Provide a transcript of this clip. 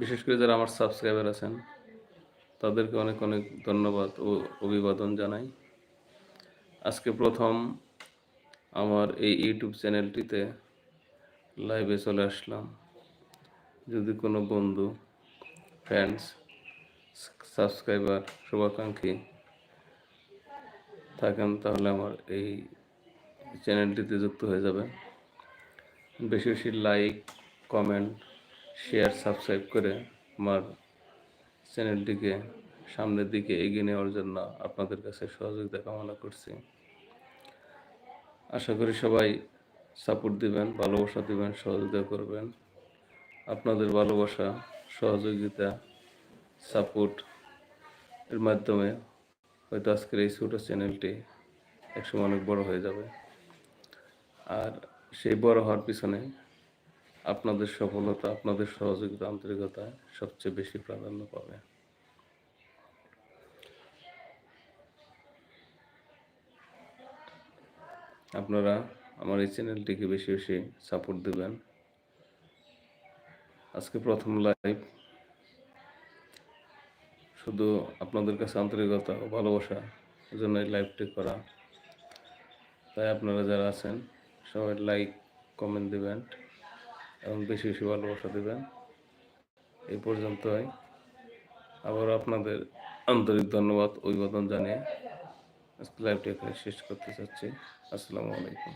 বিশেষ করে যারা আমার সাবস্ক্রাইবার আছেন, তাদেরকে অনেক অনেক ধন্যবাদ ও অভিবাদন জানাই। আজকে প্রথম আমার এই ইউটিউব চ্যানেলটিতে লাইভে চলে আসলাম। যদি কোনো বন্ধু ফ্রেন্ডস সাবস্ক্রাইবার শুভাকাঙ্ক্ষী থাকেন, তাহলে আমার এই চ্যানেলটিতে যুক্ত হয়ে যাবেন। বেশি বেশি লাইক কমেন্ট শেয়ার সাবস্ক্রাইব করে আমার চ্যানেলটিকে সামনের দিকে এগিয়ে নেওয়ার জন্য আপনাদের কাছে সহযোগিতা কামনা করছি। আশা করি সবাই সাপোর্ট দিবেন, ভালোবাসা দিবেন, সহযোগিতা করবেন। আপনাদের ভালোবাসা, সহযোগিতা সাপোর্ট এর মাধ্যমে হয়তো আজকের এই ছোটো চ্যানেলটি একসময় অনেক বড় হয়ে যাবে। আর সেই বড় হওয়ার পিছনে আপনাদের সফলতা, আপনাদের সহযোগিতা, আন্তরিকতা সবচেয়ে বেশি প্রাধান্য পাবে। আপনারা আমার এই চ্যানেলটিকে বেশি বেশি সাপোর্ট দেবেন। আজকে প্রথম লাইভ। শুধু আপনাদের কাছে আন্তরিকতা ও ভালোবাসা জন্য এই লাইভটি করা। তাই আপনারা যারা আছেন, সবাই লাইক, কমেন্ট দেবেন। এবং বেশি বেশি ভালোবাসা দেবেন। এই পর্যন্তই। আবার আপনাদের আন্তরিক ধন্যবাদ, অভিবাদন জানিয়ে আজকে লাইভটি এখানে শেষ করতে চাচ্ছি। আসসালামু আলাইকুম।